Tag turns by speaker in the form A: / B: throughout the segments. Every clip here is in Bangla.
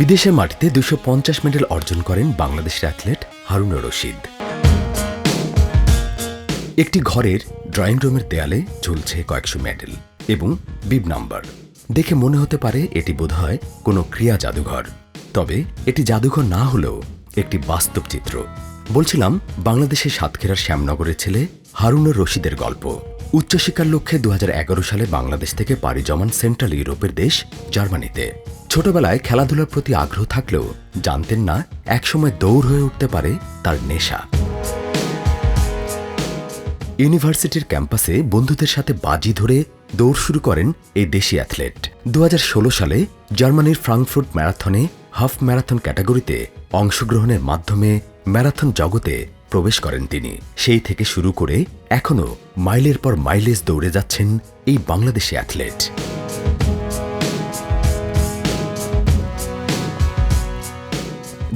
A: বিদেশের মাটিতে দুশো পঞ্চাশ মেডেল অর্জন করেন বাংলাদেশের অ্যাথলেট হারুনুর রশিদ। একটি ঘরের ড্রয়িং রুমের দেয়ালে ঝুলছে কয়েকশো মেডেল এবং বিব নাম্বার। দেখে মনে হতে পারে এটি বোধহয় কোনো ক্রিয়া জাদুঘর। তবে এটি জাদুঘর না হলেও একটি বাস্তব চিত্র। বলছিলাম বাংলাদেশের সাতক্ষীরার শ্যামনগরের ছেলে হারুনুর রশিদের গল্প। উচ্চশিক্ষার লক্ষ্যে দু হাজার এগারো সালে বাংলাদেশ থেকে পাড়ি জমান সেন্ট্রাল ইউরোপের দেশ জার্মানিতে। ছোটবেলায় খেলাধুলার প্রতি আগ্রহ থাকলেও জানতেন না, একসময় দৌড় হয়ে উঠতে পারে তার নেশা। ইউনিভার্সিটির ক্যাম্পাসে বন্ধুদের সাথে বাজি ধরে দৌড় শুরু করেন এই দেশি অ্যাথলেট। দু হাজার ষোলো সালে জার্মানির ফ্রাঙ্কফুর্ট ম্যারাথনে হাফ ম্যারাথন ক্যাটাগরিতে অংশগ্রহণের মাধ্যমে ম্যারাথন জগতে প্রবেশ করেন তিনি। সেই থেকে শুরু করে এখনও মাইলের পর মাইলেজ দৌড়ে যাচ্ছেন এই বাংলাদেশি অ্যাথলেট।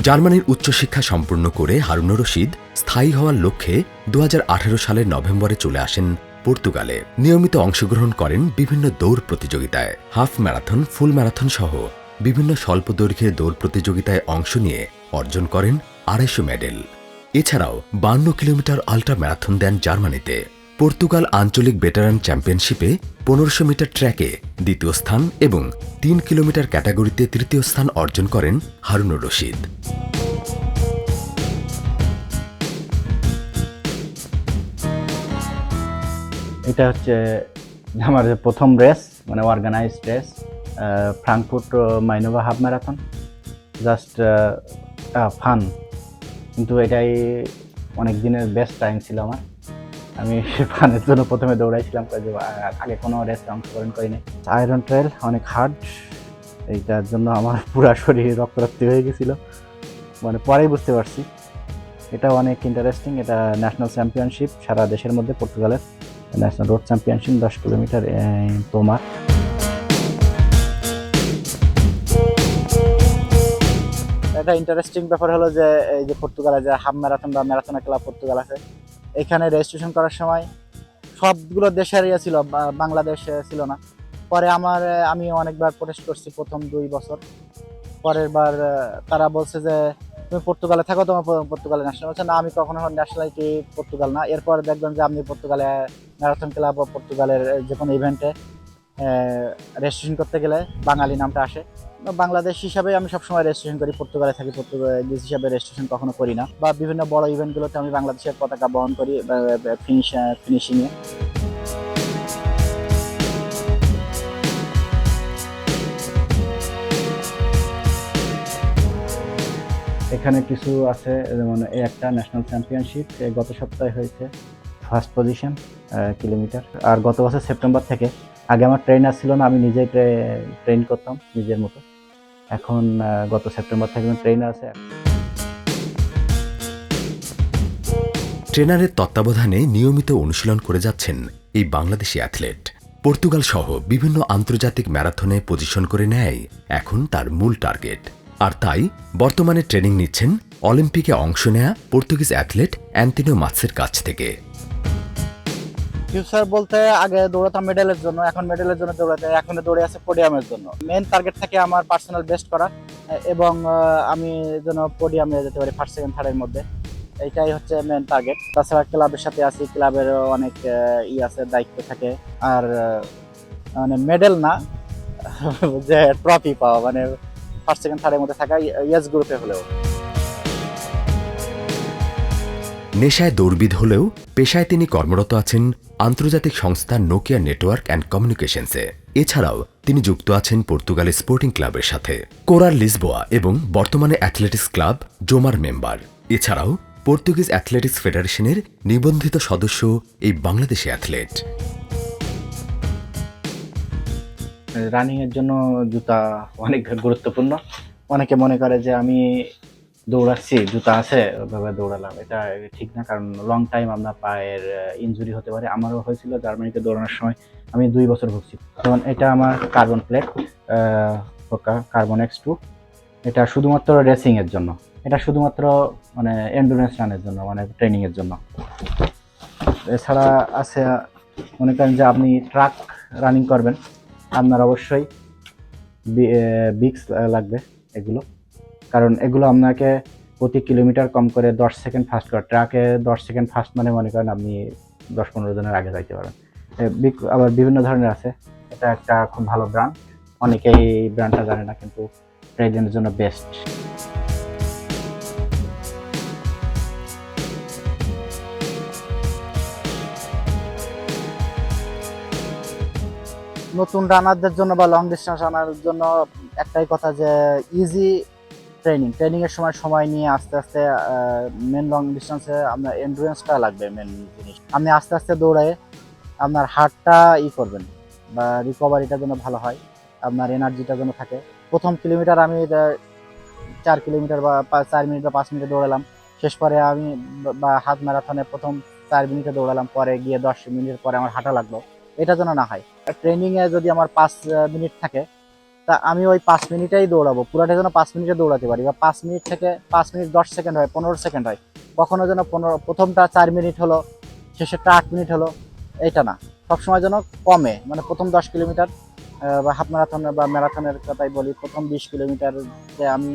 A: জার্মানির উচ্চশিক্ষা সম্পূর্ণ করে হারুনুর রশিদ স্থায়ী হওয়ার লক্ষ্যে দু হাজার আঠেরো সালের নভেম্বরে চলে আসেন পর্তুগালে। নিয়মিত অংশগ্রহণ করেন বিভিন্ন দৌড় প্রতিযোগিতায়, হাফ ম্যারাথন, ফুল ম্যারাথন সহ বিভিন্ন স্বল্প দৈর্ঘ্যের দৌড় প্রতিযোগিতায় অংশ নিয়ে অর্জন করেন আড়াইশো মেডেল। এছাড়াও বান্ন কিলোমিটার আল্ট্রা ম্যারাথন দেন জার্মানিতে। পর্তুগাল আঞ্চলিক বেটারান চ্যাম্পিয়নশিপে পনেরোশো মিটার ট্র্যাকে দ্বিতীয় স্থান এবং তিন কিলোমিটার ক্যাটাগরিতে তৃতীয় স্থান অর্জন করেন হারুনুর রশিদ।
B: এটা হচ্ছে আমার প্রথম রেস মানে organised race Frankfurt Mainova half marathon just fun কিন্তু এটাই অনেক দিনের বেস্ট টাইম ছিল আমার। আমি ফানের জন্য প্রথমে দৌড়াইছিলাম কাজে আগে কোনো রেসে অংশগ্রহণ করিনি। আয়রন ট্রেল অনেক হার্ড এইটার জন্য আমার পুরা শরীর রক্তারক্তি হয়ে গেছিল। মানে পরেই বুঝতে পারছি। এটা অনেক ইন্টারেস্টিং এটা ন্যাশনাল চ্যাম্পিয়নশিপ সারা দেশের মধ্যে পর্তুগালের ন্যাশনাল রোড চ্যাম্পিয়নশিপ দশ কিলোমিটার তোমার। এটা ইন্টারেস্টিং ব্যাপার হলো যে, এই যে পর্তুগালে যে হাফ ম্যারাথন বা ম্যারাথন ক্লাব পর্তুগাল আছে। এখানে রেজিস্ট্রেশন করার সময় সবগুলো দেশের ইয়ে ছিল বাংলাদেশ ছিল না। পরে আমার, আমি অনেকবার প্রোটেস্ট করছি প্রথম দুই বছর। পরের বার তারা বলছে যে, তুমি পর্তুগালে থাকো, তোমার পর্তুগালে ন্যাশনাল বলছে, না, আমি কখনো ন্যাশনালিটি পর্তুগাল না। এরপর দেখবেন যে আপনি পর্তুগালে ম্যারাথন ক্লাব বা পর্তুগালের যে কোনো ইভেন্টে রেজিস্ট্রেশন করতে গেলে বাঙালি নামটা আসে। বাংলাদেশ হিসাবে আমি সবসময় রেজিস্ট্রেশন করি, পর্তুগালে থাকি পর্তুগালিজ হিসাবে রেজিস্ট্রেশন কখনো করি না। বা বিভিন্ন বড় ইভেন্টগুলোতে আমি বাংলাদেশের পতাকা বহন করি ফিনিশ ফিনিশিংয়ে এখানে কিছু আছে, যেমন এই একটা ন্যাশনাল চ্যাম্পিয়নশিপ গত সপ্তাহে হয়েছে ফার্স্ট পজিশন কিলোমিটার আর গত বছর সেপ্টেম্বর থেকে, আগে আমার ট্রেনার ছিল না, আমি নিজেই ট্রেন করতাম নিজের মতো। এখন গত সেপ্টেম্বর থেকে ট্রেনার আছে।
A: ট্রেনারের তত্ত্বাবধানে নিয়মিত অনুশীলন করে যাচ্ছেন এই বাংলাদেশি অ্যাথলেট পর্তুগাল সহ বিভিন্ন আন্তর্জাতিক ম্যারাথনে পজিশন করে নেয় এখন তার মূল টার্গেট আর তাই, বর্তমানে ট্রেনিং নিচ্ছেন অলিম্পিকে অংশ নেয়া পর্তুগিজ অ্যাথলেট অ্যান্তিনো মাৎসের কাছ থেকে।
B: ফিউচার বলতে আগে দৌড়াতাম মেডেলের জন্য, এখন মেডেলের জন্য দৌড়াতে, এখন দৌড়ে আছে পোডিয়ামের জন্য। মেন টার্গেট থাকে আমার পার্সোনাল বেস্ট করা, এবং আমি যেন পোডিয়ামে যেতে পারি ফার্স্ট সেকেন্ড থার্ডের মধ্যে। এইটাই হচ্ছে মেন টার্গেট তাছাড়া ক্লাবের সাথে আছি ক্লাবের অনেক ই আছে, দায়িত্ব থাকে। আর মানে মেডেল না, যে ট্রফি পাওয়া মানে ফার্স্ট সেকেন্ড থার্ডের মধ্যে থাকা ইয়েস গ্রুপে হলেও।
A: নেশায় দৌড়বিদ হলেও পেশায় তিনি কর্মরত আছেন আন্তর্জাতিক সংস্থা নোকিয়া নেটওয়ার্ক অ্যান্ড কমিউনিকেশনসে। এছাড়াও তিনি যুক্ত আছেন পর্তুগালের স্পোর্টিং ক্লাবের সাথে। কোরার লিসবোয়া এবং বর্তমানে অ্যাথলেটিক্স ক্লাব জোমার মেম্বার। এছাড়াও পর্তুগিজ অ্যাথলেটিক্স ফেডারেশনের নিবন্ধিত সদস্য এই বাংলাদেশি অ্যাথলেট।
B: রানিংয়ের জন্য জুতা অনেক গুরুত্বপূর্ণ। অনেকে মনে করে যে আমি দৌড়াচ্ছি, জুতা আছে, ওইভাবে দৌড়ালাম। এটা ঠিক না, কারণ লং টাইম আপনার পায়ের ইনজুরি হতে পারে। আমারও হয়েছিল জার্মানিতে দৌড়ানোর সময়, আমি দুই বছর ভুগছি। যেমন এটা আমার carbon plate carbon X two এটা শুধুমাত্র রেসিংয়ের জন্য। এটা শুধুমাত্র মানে এন্ডুরেন্স রানের জন্য মানে ট্রেনিংয়ের জন্য। এছাড়া আছে, মনে করেন যে আপনি ট্রাক রানিং করবেন, আপনার অবশ্যই বিক্স লাগবে এগুলো। কারণ এগুলো আপনাকে প্রতি কিলোমিটার কম করে দশ সেকেন্ড ফাস্ট করে। ট্রাকে দশ সেকেন্ড ফাস্ট মানে মনে করেন আপনি দশ পনেরো জনের আগে যাইতে পারেন। আবার বিভিন্ন ধরনের আছে। এটা একটা খুব ভালো ব্র্যান্ড অনেকেই এই ব্র্যান্ডটা জানে না, কিন্তু ট্রেডিংয়ের জন্য বেস্ট নতুন রানারদের জন্য বা লং ডিস্টেন্স রানারের জন্য একটাই কথা যে ইজি ট্রেনিং ট্রেনিং এর সময় সময় নিয়ে আস্তে আস্তে মেন লং ডিস্টেন্সে আপনার এন্ডুরেন্সটা লাগবে মেন জিনিস। আপনি আস্তে আস্তে দৌড়ে আপনার হার্টটা ই করবেন বা রিকভারিটা যেন ভালো হয়, আপনার এনার্জিটা যেন থাকে। প্রথম কিলোমিটার আমি চার কিলোমিটার বা চার মিনিট বা পাঁচ মিনিটে দৌড়ালাম। শেষ পরে আমি বা- হাত ম্যারাথনে প্রথম চার মিনিটে দৌড়ালাম, পরে গিয়ে দশ মিনিট পরে আমার হাঁটা লাগল। এটা যেন না হয়। ট্রেনিংয়ে যদি আমার পাঁচ মিনিট থাকে তা আমি ওই পাঁচ মিনিটেই দৌড়াবো। পুরাটা যেন পাঁচ মিনিটে দৌড়াতে পারি বা পাঁচ মিনিট থেকে পাঁচ মিনিট দশ সেকেন্ড হয়, পনেরো সেকেন্ড হয়। কখনো যেন পনেরো প্রথমটা চার মিনিট হলো, শেষেরটা আট মিনিট হলো, এইটা না। সবসময় যেন কমে মানে প্রথম দশ কিলোমিটার বা হাফ ম্যারাথন বা ম্যারাথনের কথাই বলি, প্রথম বিশ কিলোমিটার যে আমি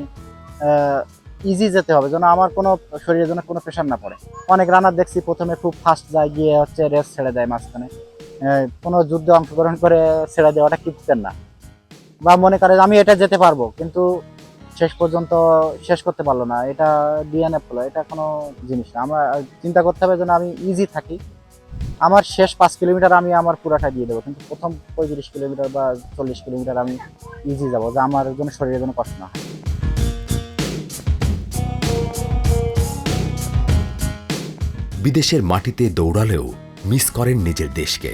B: ইজি যেতে হবে, যেন আমার কোনো শরীরে যেন কোনো প্রেশার না পড়ে। অনেক রানার দেখছি প্রথমে খুব ফাস্ট যায়, গিয়ে হচ্ছে রেস ছেড়ে দেয় মাঝখানে। কোনো যুদ্ধে অংশগ্রহণ করে ছেড়ে দেওয়াটা কিনতেন না। বা মনে করে আমি এটা যেতে পারব, কিন্তু শেষ পর্যন্ত শেষ করতে পারল না। এটা ডিএনএফ হলো, এটা কোনো জিনিস না। আমরা চিন্তা করতে হবে যেন আমি ইজি থাকি। আমার শেষ পাঁচ কিলোমিটার আমি আমার পুরাটা দিয়ে দেবো, কিন্তু প্রথম পঁয়ত্রিশ কিলোমিটার বা চল্লিশ কিলোমিটার আমি ইজি যাব, যে আমার জন্য শরীরের জন্য কষ্ট না।
A: বিদেশের মাটিতে দৌড়ালেও মিস করেন নিজের দেশকে।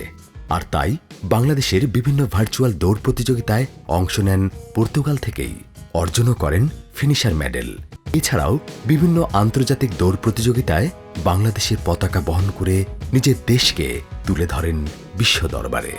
A: আর তাই বাংলাদেশের বিভিন্ন ভার্চুয়াল দৌড় প্রতিযোগিতায় অংশ নেন পর্তুগাল থেকেই। অর্জনও করেন ফিনিশার মেডেল এছাড়াও বিভিন্ন আন্তর্জাতিক দৌড় প্রতিযোগিতায় বাংলাদেশের পতাকা বহন করে নিজের দেশকে তুলে ধরেন বিশ্ব দরবারে।